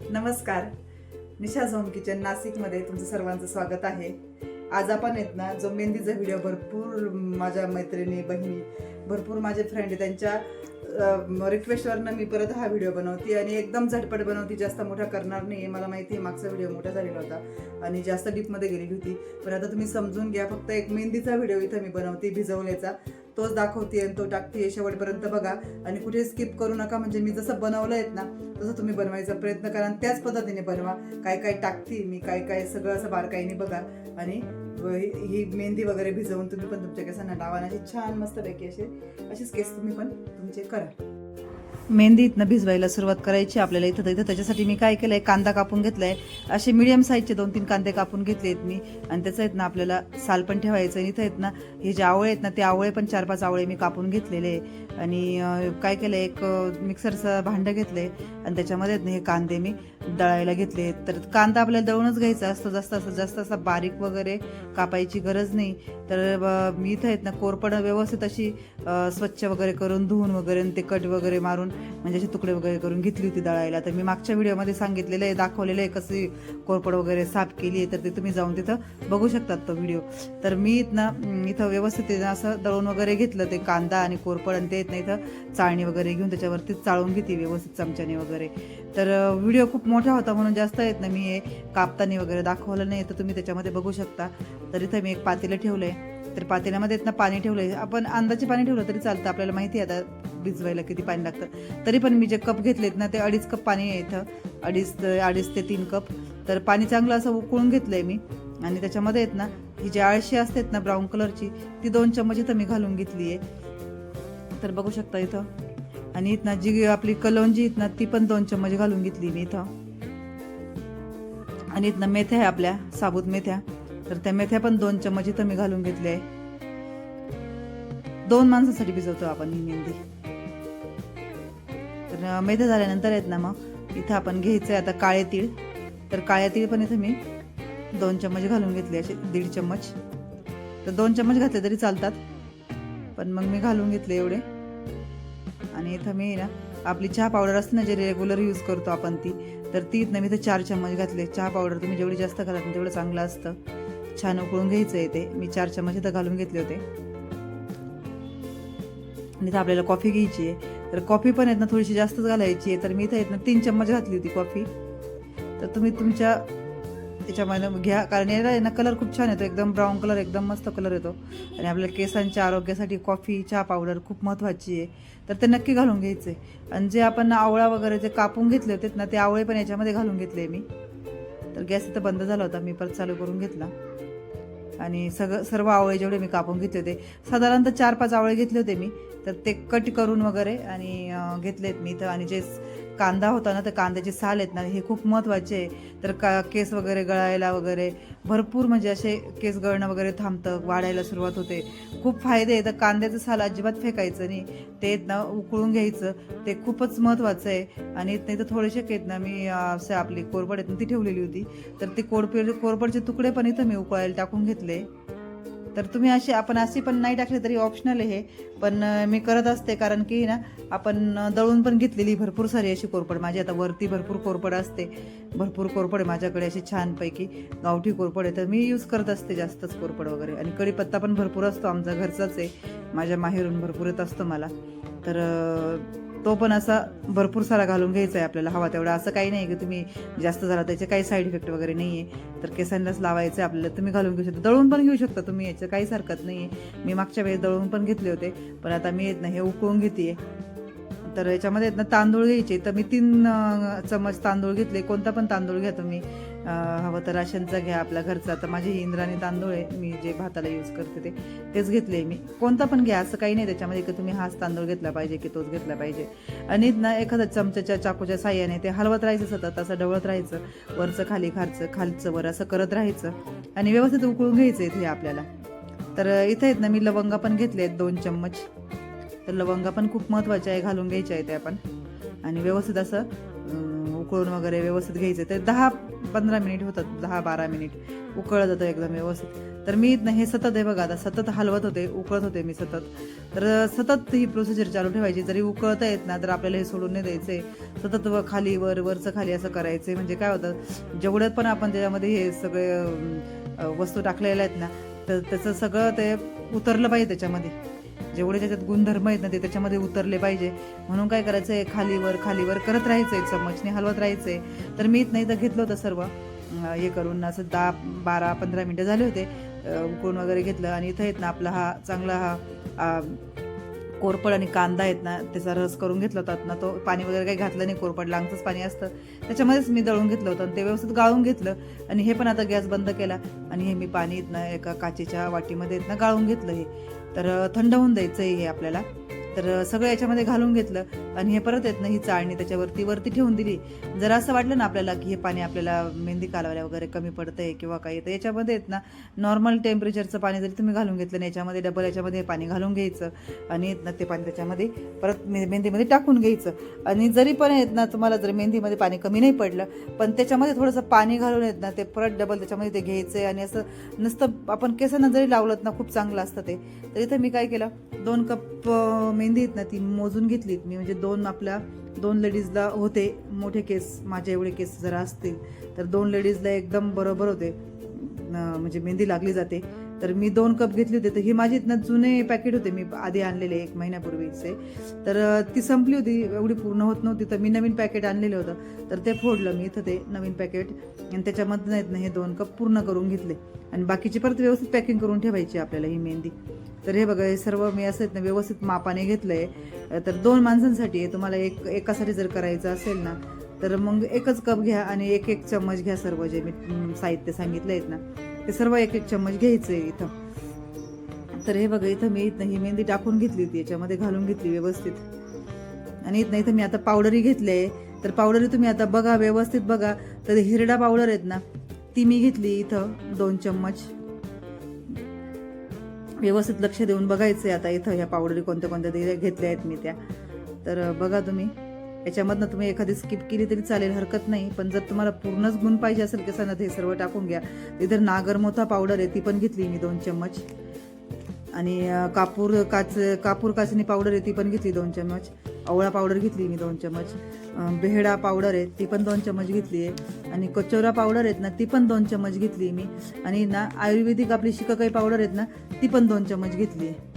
नमस्कार. निशा zone kitchen नाशिकमध्ये तुमचं सर्वांचं स्वागत आहे. आज आपण आहेत ना जो मेहंदीचा व्हिडिओ भरपूर माझ्या मैत्रिणी बहिणी भरपूर माझे फ्रेंड आहे त्यांच्या रिक्वेस्टवरनं मी परत हा व्हिडिओ बनवते आणि एकदम झटपट बनवते. जास्त मोठा करणार नाही मला माहिती आहे मागचा व्हिडिओ मोठा झालेला होता आणि जास्त डीपमध्ये गेलेली होती. पण आता तुम्ही समजून घ्या फक्त एक मेहंदीचा व्हिडिओ इथं मी बनवते भिजवल्याचा तोच दाखवते आणि तो टाकते शेवटपर्यंत बघा. आणि कुठे स्किप करू नका म्हणजे मी जसं बनवलं आहेत ना तसं तुम्ही बनवायचा प्रयत्न करा आणि त्याच पद्धतीने बनवा. काय काय टाकते मी काय काय सगळं असं बारकाईने बघा. आणि ही ही मेहंदी वगैरे भिजवून तुम्ही पण तुमच्या केसांना लावा आणि अशी छान मस्तपैकी असे असेच केस तुम्ही पण तुमचे करा. मेहंदी इथनं भिजवायला सुरुवात करायची आपल्याला इथं इथं. त्याच्यासाठी मी काय केलंय? कांदा कापून घेतलाय. असे मिडियम साईजचे दोन तीन कांदे कापून घेतले आहेत मी. आणि त्याचं आहेत ना आपल्याला साल पण ठेवायचं आणि इथं आहेत ना हे जे आवळे आहेत ना ते आवळे पण चार पाच आवळे मी कापून घेतलेले. आहे आणि काय केलं एक मिक्सरचं भांडं घेतलंय. आणि त्याच्यामध्ये आहेत ना हे कांदे मी दळायला घेतले तर कांदा आपल्याला दळूनच घ्यायचा असतो जास्त असं जास्त असा बारीक वगैरे कापायची गरज नाही. तर मी इथं आहेत ना कोरपडं व्यवस्थित अशी स्वच्छ वगैरे करून धुवून वगैरे आणि ते कट वगैरे मारून म्हणजे असे तुकडे वगैरे करून घेतली होती दळायला. तर मी मागच्या व्हिडिओमध्ये सांगितलेलं आहे दाखवलेलं आहे कशी कोरपड वगैरे साफ केली आहे तर ते तुम्ही जाऊन तिथं बघू शकतात तो व्हिडिओ. तर मी इथनं इथं व्यवस्थित असं दळून वगैरे घेतलं ते कांदा आणि कोरपड आणि ते येत इथं चाळणी वगैरे घेऊन त्याच्यावरती चाळून घेते व्यवस्थित चमच्याने वगैरे. तर व्हिडिओ खूप मोठा होता म्हणून जास्त येत ना मी हे कापताना वगैरे दाखवलं नाही तर तुम्ही त्याच्यामध्ये बघू शकता. तर इथं मी एक पातेलं ठेवलं आहे तर पातेल्यामध्ये येत ना पाणी आहे आपण अंदाजे पाणी ठेवलं तरी चालतं आपल्याला माहिती आहे आता भिजवायला किती पाणी लागतं. तरी पण मी जे कप घेतलेत ना ते अडीच कप पाणी आहे इथं. अडीच अडीच ते तीन कप. तर पाणी चांगलं असं उकळून घेतलं आहे मी. आणि त्याच्यामध्ये आहेत ना ही जी आळशी असतात ना ब्राऊन कलरची ती दोन चम्मच इथं मी घालून घेतली आहे तर बघू शकता इथं. आणि इथं जी आपली कलोंजी आहेत ना ती पण दोन चम्मच घालून घेतली मी इथं. आणि इथनं मेथ्या आहे आपल्या साबूत मेथ्या. तर त्या मेथ्या पण दोन चम्मच इथं मी घालून घेतले आहे. दोन माणसासाठी भिजवतो आपण ही मेहंदी. तर मेथ्या झाल्यानंतर आहेत ना मग इथं आपण घ्यायचंय आता काळे तीळ. तर काळ्या तीळ पण इथं मी दोन चम्मच घालून घेतले असे दीड चम्मच. तर दोन चम्मच घातले तरी चालतात. पण मग मी घालून घेतले एवढे. आणि इथं मी ना आपली चहा पावडर असते ना जे रेग्युलर यूज करतो आपण ती तर ती इथनं मी इथं चार चम्मच घातले. चहा पावडर तुम्ही जेवढी जास्त घालात ना तेवढं चांगलं असतं. छान उकळून घ्यायचं आहे ते. मी चार चम्मच इथं घालून घेतले होते. आणि इथं आपल्याला कॉफी घ्यायची आहे. तर कॉफी पण आहेत ना थोडीशी जास्तच घालायची आहे. तर मी इथं आहेत ना तीन चम्मच घातली होती कॉफी तर तुम्ही तुमच्या त्याच्यामध्ये घ्या. कारण याला ना कलर खूप छान येतो. एकदम ब्राऊन कलर एकदम मस्त कलर येतो. आणि आपल्या केसांच्या आरोग्यासाठी कॉफी चहा पावडर खूप महत्त्वाची आहे. तर ते नक्की घालून घ्यायचे. आणि जे आपण आवळा वगैरे जे कापून घेतले होते ना ते आवळे पण याच्यामध्ये घालून घेतले मी. तर गॅस इथं बंद झाला होता. मी परत चालू करून घेतला. आणि सगळं सर्व आवळे जेवढे मी कापून घेतले होते साधारणतः चार पाच आवळे घेतले होते मी. तर ते कट करून वगैरे आणि घेतलेत मी तर आणि जे कांदा होता ना तर कांद्याचे साल आहेत ना हे खूप महत्त्वाचे आहे. तर का केस वगैरे गळायला वगैरे भरपूर म्हणजे असे केस गळणं वगैरे थांबतं वाढायला सुरुवात होते. खूप फायदे आहे तर कांद्याचं साल अजिबात फेकायचं नाही. ते ना उकळून घ्यायचं. ते खूपच महत्त्वाचं आहे. आणि नाही तर थोडेसे आहेत ना मी असं आपली कोरपड आहेत ना ती ठेवलेली होती. तर ते कोरपड कोरपडचे तुकडे पण इथं मी उकळायला टाकून घेतले. तर तुम्ही असे आपण असे पण नाही टाकले तरी ऑप्शनल आहे हे. पण मी करत असते कारण की ना आपण दळून पण घेतलेली भरपूर सारी अशी कोरपड. माझी आता वरती भरपूर कोरपड असते. भरपूर कोरपड आहे माझ्याकडे अशी छानपैकी. गावठी कोरपड आहे. तर मी यूज करत असते जास्तच कोरपड वगैरे. आणि कढीपत्ता पण भरपूर असतो. आमचा घरचाच आहे. माझ्या माहेरून भरपूर येत असतो मला. तर तो पण असा भरपूर सारा घालून घ्यायचा आहे आपल्याला हवा तेवढा. असं काही नाही की तुम्ही जास्त झाला त्याचे काही साईड इफेक्ट वगैरे नाही आहे. तर केसांनाच लावायचं आहे आपल्याला तुम्ही घालून घेऊ शकता. दळून पण घेऊ शकता तुम्ही याचं काहीच हरकत नाही आहे. मी मागच्या वेळेस दळून पण घेतले होते पण आता मी येत नाही हे उकळून घेते तर याच्यामध्ये ना तांदूळ घ्यायचे. तर मी तीन चमच तांदूळ घेतले कोणता पण तांदूळ घ्या तुम्ही. हवं तर राशनचा घ्या आपल्या घरचा. तर माझी इंद्राणी तांदूळ आहे मी जे भाताला यूज करते ते तेच घेतले मी. कोणता पण घ्या असं काही नाही त्याच्यामध्ये की तुम्ही हाच तांदूळ घेतला पाहिजे की तोच घेतला पाहिजे. आणि ना एखादा चमच्याच्या चाकूच्या साह्याने ते हलवत राहायचं सतत असं डवळत राहायचं. वरचं खाली खालचं खालचं वर असं करत राहायचं. आणि व्यवस्थित उकळून घ्यायचं इथे आपल्याला. तर इथे आहेत ना मी लवंगा पण घेतले आहेत दोन चम्मच. तर लवंगा पण खूप महत्त्वाच्या आहे घालून घ्यायच्या आहे ते आपण आणि व्यवस्थित असं उकळून वगैरे व्यवस्थित घ्यायचे. ते दहा पंधरा मिनिट होतात दहा बारा मिनिट. उकळलं जातं एकदम व्यवस्थित. तर मी इथनं हे सतत आहे बघा आता सतत हलवत होते उकळत होते मी सतत. तर सतत ही प्रोसिजर चालू ठेवायची. जरी उकळता येत ना तर आपल्याला हे सोडून नाही द्यायचे. सतत व खाली वर वरचं खाली असं करायचं. म्हणजे काय होतं जेवढ्यात पण आपण त्याच्यामध्ये हे सगळे वस्तू टाकलेल्या आहेत ना तर त्याचं सगळं ते उतरलं पाहिजे त्याच्यामध्ये. जेवढे त्याच्यात गुणधर्म आहेत ना ते त्याच्यामध्ये उतरले पाहिजे. म्हणून काय करायचं आहे खालीवर खालीवर करत राहायचं आहे चमचने हलवत राहायचं आहे तर मी इथं तर घेतलं होतं सर्व. हे करून असं दहा बारा पंधरा मिनटं झाले होते. उकळून वगैरे घेतलं. आणि इथं येत ना आपला हा चांगला हा कोरपड आणि कांदा आहेत ना त्याचा रस करून घेतला होता ना तो पाणी वगैरे काही घातलं नाही कोरपड लांगचंच पाणी असतं. त्याच्यामध्येच मी दळून घेतलं होतं आणि ते व्यवस्थित गाळून घेतलं आणि हे पण आता गॅस बंद केला आणि हे मी पाणी इथनं एका काचेच्या वाटीमध्ये इथनं गाळून घेतलं हे. तर थंड होऊन द्यायचं आहे हे आपल्याला. तर सगळं याच्यामध्ये घालून घेतलं आणि हे परत येत ना ही चाळणी त्याच्यावरती वरती ठेवून दिली. जर असं वाटलं ना आपल्याला की हे पाणी आपल्याला मेहंदी कालवायला वगैरे कमी पडतंय किंवा काही तर याच्यामध्ये येत ना नॉर्मल टेम्परेचरचं पाणी जरी तुम्ही घालून घेतलं ना याच्यामध्ये डबल याच्यामध्ये पाणी घालून घ्यायचं आणि येत ना ते पाणी त्याच्यामध्ये परत मेहंदीमध्ये टाकून घ्यायचं. आणि जरी पण येत ना तुम्हाला जर मेहंदीमध्ये पाणी कमी नाही पडलं पण त्याच्यामध्ये थोडंसं पाणी घालून येत ना ते परत डबल त्याच्यामध्ये ते घ्यायचं आहे आणि असं नुसतं आपण केसांना जरी लावलं ना खूप चांगलं असतं ते. तर इथं मी काय केलं दोन कप मेहंदी आहेत ना ती मोजून घेतलीत मी. म्हणजे दोन आपल्या दोन लेडीजला होते मोठे केस माझे एवढे केस जरा असतील. तर दोन लेडीजला एकदम बरोबर होते. म्हणजे मेहंदी लागली जाते. तर मी दोन कप घेतले होते. तर ही माझी इथनं जुने पॅकेट होते. मी आधी आणलेले एक महिन्यापूर्वीचे. तर ती संपली होती. एवढी पूर्ण होत नव्हती. तर मी नवीन पॅकेट आणलेलं होतं. तर ते फोडलं मी इथं ते नवीन पॅकेट आणि त्याच्यामधनं येत ना हे दोन कप पूर्ण करून घेतले. आणि बाकीची परत व्यवस्थित पॅकिंग करून ठेवायची आपल्याला ही मेहंदी. तर हे बघा हे सर्व मी असं ना व्यवस्थित मापाने घेतलंय. तर दोन माणसांसाठी आहे तुम्हाला एक एकासाठी जर करायचं असेल ना तर मग एकच कप घ्या आणि एक एक चम्मच घ्या सर्व जे मी साहित्य सांगितलं आहेत ना ते सर्व एक एक चम्मच घ्यायचं आहे इथं. तर हे बघा इथं मी इथं ही मेहंदी टाकून घेतली होती याच्यामध्ये घालून घेतली व्यवस्थित. आणि इथं इथं मी आता पावडरही घेतली आहे तर पावडरी तुम्ही आता बघा व्यवस्थित बघा. तर हिरडा पावडर आहेत ना ती मी घेतली इथं दोन चम्मच. व्यवस्थित लक्ष देऊन बघायचं आहे आता इथं ह्या पावडरी कोणत्या कोणत्या दिल्या घेतल्या आहेत मी त्या. तर बघा तुम्ही. याच्यामधनं तुम्ही एखादी स्किप केली तरी चालेल हरकत नाही. पण जर तुम्हाला पूर्णच गुण पाहिजे असेल केसांना ते सर्व टाकून घ्या. इथं नागरमोथा पावडर आहे ती पण घेतली मी दोन चम्मच. आणि कापूर काच कापूर काचणी पावडर आहे ती पण घेतली दोन चम्मच. आवळा पावडर घेतली मी दोन चम्मच. बेहडा पावडर आहे ती पण दोन चमच घेतली आहे. आणि कचोरा पावडर आहेत ना ती पण दोन चमच घेतली मी. आणि ना आयुर्वेदिक आपली शिकाकाई पावडर आहेत ना ती पण दोन चमच घेतली आहे.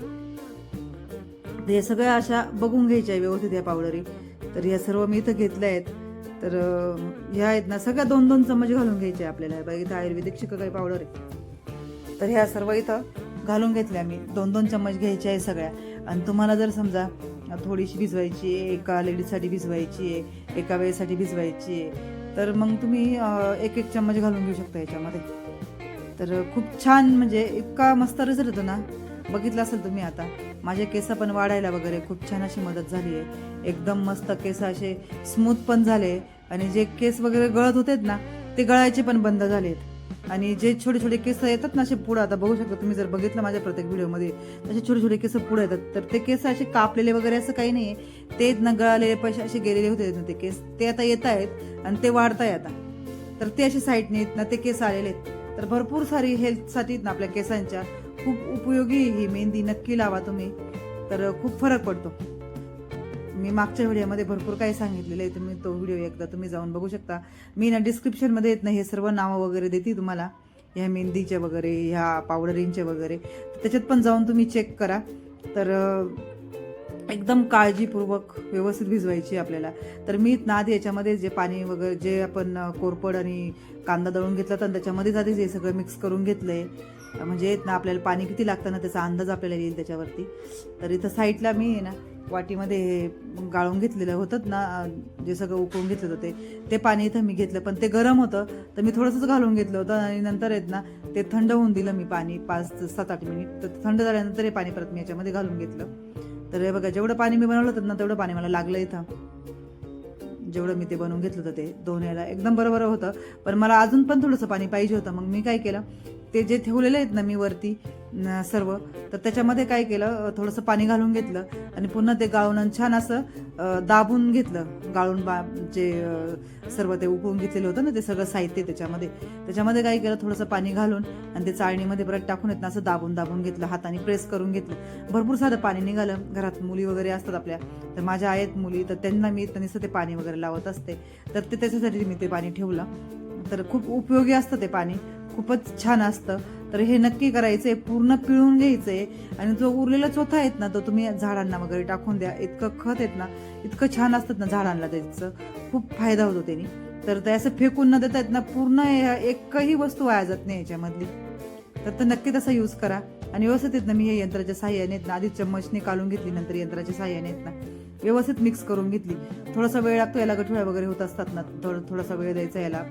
हे सगळ्या अशा बघून घ्यायच्या आहे व्यवस्थित ह्या पावडरी. तर या सर्व मी इथं घेतल्या आहेत. तर ह्या आहेत ना सगळ्या दोन दोन चमच घालून घ्यायच्या आहे आपल्याला. बघा इथं आयुर्वेदिक शिकाकाई पावडर आहे. तर ह्या सर्व इथं घालून घेतल्या मी. दोन दोन चम्मच घ्यायचे आहे सगळ्या. आणि तुम्हाला जर समजा थोडीशी भिजवायची आहे एका लेडीजसाठी भिजवायची आहे एका वेळेसाठी भिजवायची आहे तर मग तुम्ही एक एक चम्मच घालून घेऊ शकता याच्यामध्ये. तर खूप छान म्हणजे इतका मस्त रिझल्ट होतो ना. बघितलं असेल तुम्ही आता. माझे केस पण वाढायला वगैरे खूप छान अशी मदत झाली आहे. एकदम मस्त केस असे स्मूथ पण झाले. आणि जे केस वगैरे गळत होते ना ते गळायचे पण बंद झालेत. आणि जे छोटे छोटे केस येतात ना असे पुढं आता बघू शकता तुम्ही जर बघितलं माझ्या प्रत्येक व्हिडिओमध्ये तसे छोटे छोटे केस पुढे येतात. तर ते केस असे कापलेले वगैरे असं काही नाही ते ना गळालेले पैसे असे गेलेले होते ना ते केस. ते आता येत आहेत आणि ते वाढताय आता. तर ते असे साईडने आहेत ना ते केस आलेले आहेत. तर भरपूर सारी हेल्थसाठी ना आपल्या केसांच्या. खूप उपयोगी ही मेहंदी नक्की लावा तुम्ही. तर खूप फरक पडतो. मी मागच्या व्हिडिओमध्ये भरपूर काही सांगितलेलं आहे. तुम्ही तो व्हिडिओ एकदा तुम्ही जाऊन बघू शकता. मी ना डिस्क्रिप्शनमध्ये येत नाही हे सर्व नावं वगैरे देते तुम्हाला. ह्या मेहंदीचे वगैरे ह्या पावडरींचे वगैरे. त्याच्यात पण जाऊन तुम्ही चेक करा. तर एकदम काळजीपूर्वक व्यवस्थित भिजवायची आपल्याला. तर मी ना आधी याच्यामध्ये जे पाणी वगैरे जे आपण कोरपड आणि कांदा दळून घेतला तर त्याच्यामध्येच आधीच हे सगळं मिक्स करून घेतलंय. म्हणजे ना आपल्याला पाणी किती लागतं ना त्याचा अंदाज आपल्याला येईल त्याच्यावरती. तर इथं साईडला मी आहे ना वाटीमध्ये हे गाळून घेतलेलं होतं ना जे सगळं उकळून घेतलं होतं ते ते पाणी इथं मी घेतलं. पण ते गरम होतं तर मी थोडंसंच घालून घेतलं होतं आणि नंतर आहेत ना ते थंड होऊन दिलं मी पाणी पाच सात आठ मिनिट. तर थंड झाल्यानंतर हे पाणी परत मी याच्यामध्ये घालून घेतलं. तर हे बघा जेवढं पाणी मी बनवलं होतं ना तेवढं पाणी मला लागलं इथं. जेवढं मी ते बनवून घेतलं होतं ते दोन याला एकदम बरोबर होतं. पण मला अजून पण थोडंसं पाणी पाहिजे होतं. मग मी काय केलं ते जे ठेवलेले आहेत ना मी वरती सर्व तर त्याच्यामध्ये काय केलं थोडंसं पाणी घालून घेतलं आणि पुन्हा ते गाळून आणि छान असं दाबून घेतलं. गाळून बा जे सर्व ते उकळून घेतलेलं होतं ना ते सगळं साहित्य त्याच्यामध्ये. त्याच्यामध्ये काय केलं थोडंसं पाणी घालून आणि ते चाळणीमध्ये परत टाकून येत ना असं दाबून दाबून घेतलं हाताने प्रेस करून घेतलं. भरपूर सारं पाणी निघालं. घरात मुली वगैरे असतात आपल्या. तर माझ्या आहेत मुली तर त्यांना मी त्यांनी ते पाणी वगैरे लावत असते. तर ते त्याच्यासाठी मी ते पाणी ठेवलं. तर खूप उपयोगी असतं ते पाणी. खूपच छान असतं. तर हे नक्की करायचंय पूर्ण पिळून घ्यायचंय आणि जो उरलेला चोथा आहेत ना तो तुम्ही झाडांना वगैरे टाकून द्या. इतकं खत आहेत ना इतकं छान असतात ना झाडांना त्याचं. खूप फायदा होतो त्यांनी. तर ते असं फेकून न देता आहेत ना पूर्ण एकही वस्तू वाया जात नाही याच्यामधली. तर ते नक्की तसा यूज करा. आणि व्यवस्थित येत ना मी हे यंत्राच्या साह्याने आहेत ना आधी चम्मचने काढून घेतली नंतर यंत्राच्या साह्याने आहेत ना व्यवस्थित मिक्स करून घेतली. थोडासा वेळ लागतो याला गठुळ्या वगैरे होत असतात ना थोडं थोडासा वेळ द्यायचा याला.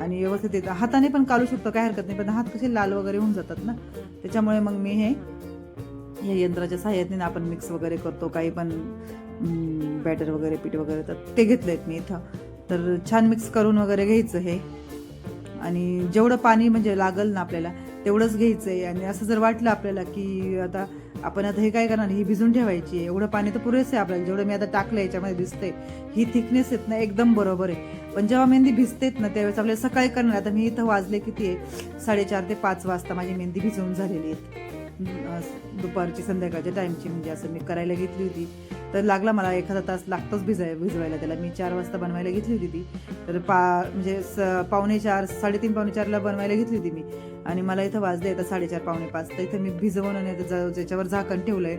आणि व्यवस्थित येतं. हाताने पण काढू शकतो काय हरकत नाही. पण हात कसे लाल वगैरे होऊन जातात ना? त्याच्यामुळे मग मी हे या यंत्राच्या सहाय्याने आपण मिक्स वगैरे करतो. काही पण बॅटर वगैरे पीठ वगैरे तर ते घेतलेत मी इथं. तर छान मिक्स करून वगैरे घ्यायचं हे. आणि जेवढं पाणी म्हणजे लागल ना आपल्याला तेवढंच घ्यायचं आहे आणि असं जर वाटलं आपल्याला की आता आपण आता हे काय करणार? ही भिजून ठेवायची आहे. एवढं पाणी तर पुरेसं आहे आपल्याला. जेवढं मी आता टाकलं याच्यामध्ये दिसतंय ही थिकनेस आहेत ना एकदम बरोबर आहे. पण जेव्हा मेहंदी भिजतेत ना त्यावेळेस आपल्याला सकाळी करणार आता मी इथं वाजले किती आहे? साडेचार ते पाच वाजता माझी मेहंदी भिजवून झालेली आहे. दुपारची संध्याकाळच्या टाईमची म्हणजे असं मी करायला घेतली होती. तर लागला मला एखादा तास लागतोच भिजाय भिजवायला त्याला. मी चार वाजता बनवायला घेतली होती ती. तर पा म्हणजे स पावणे चार साडेतीन पावणे चारला बनवायला घेतली होती मी. आणि मला इथं वाजले आता साडेचार पावणे पाच. तर इथं मी भिजवून आणि आता ज- ज्याच्यावर झाकण ठेवलंय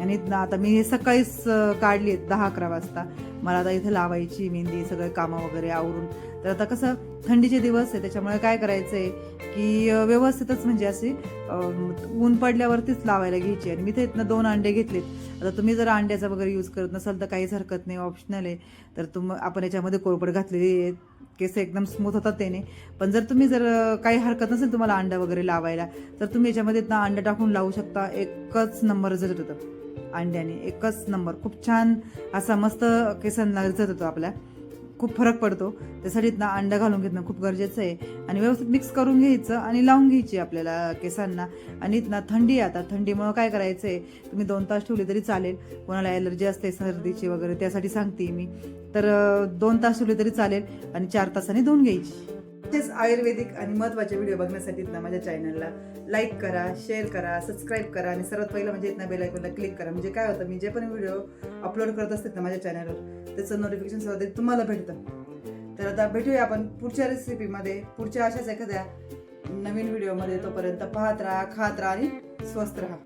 आणि आता मी हे सकाळीच काढली आहेत दहा अकरा वाजता. मला आता इथं लावायची मेहंदी सगळं कामं वगैरे आवरून. तर आता कसं थंडीचे दिवस आहे त्याच्यामुळे काय करायचं आहे की व्यवस्थितच म्हणजे अशी ऊन पडल्यावरतीच लावायला घ्यायची. आणि मी ते इथनं दोन अंडे घेतलेत. आता तुम्ही जर अंड्याचा वगैरे यूज करत नसाल तर काहीच हरकत नाही ऑप्शनल आहे. तर तुम आपण याच्यामध्ये कोरपड घातलेली आहे. केस एकदम स्मूथ होतात त्याने. पण जर तुम्ही जर काही हरकत नसेल तुम्हाला अंडा वगैरे लावायला तर तुम्ही याच्यामध्ये ना अंडा टाकून लावू शकता. एकच नंबर रिझल्ट होतं अंड्याने. एकच नंबर खूप छान असा मस्त केसांना रिझल्ट होतो आपल्या खूप फरक पडतो. त्यासाठी ना अंडा घालून घेतणं खूप गरजेचं आहे. आणि व्यवस्थित मिक्स करून घ्यायचं आणि लावून घ्यायची आपल्याला केसांना. आणि ना थंडी आहे आता. थंडीमुळं काय करायचं आहे तुम्ही दोन तास ठेवले तरी चालेल. कोणाला ॲलर्जी असते सर्दीची वगैरे त्यासाठी सांगते मी. तर दोन तास ठेवले तरी चालेल आणि चार तासाने धुवून घ्यायची. असेच आयुर्वेदिक आणि महत्त्वाचे व्हिडिओ बघण्यासाठी ना माझ्या चॅनलला लाईक करा शेअर करा सबस्क्राईब करा आणि सर्वात पहिलं म्हणजे इथं बेल आयकॉनला क्लिक करा. म्हणजे काय होतं मी जे पण व्हिडिओ अपलोड करत असते ना माझ्या चॅनलवर त्याचं नोटिफिकेशन सुद्धा तुम्हाला भेटतं. तर आता भेटूया आपण पुढच्या रेसिपीमध्ये पुढच्या अशाच एखाद्या नवीन व्हिडिओमध्ये तोपर्यंत पाहत राहा खात राहा आणि स्वस्त राहा.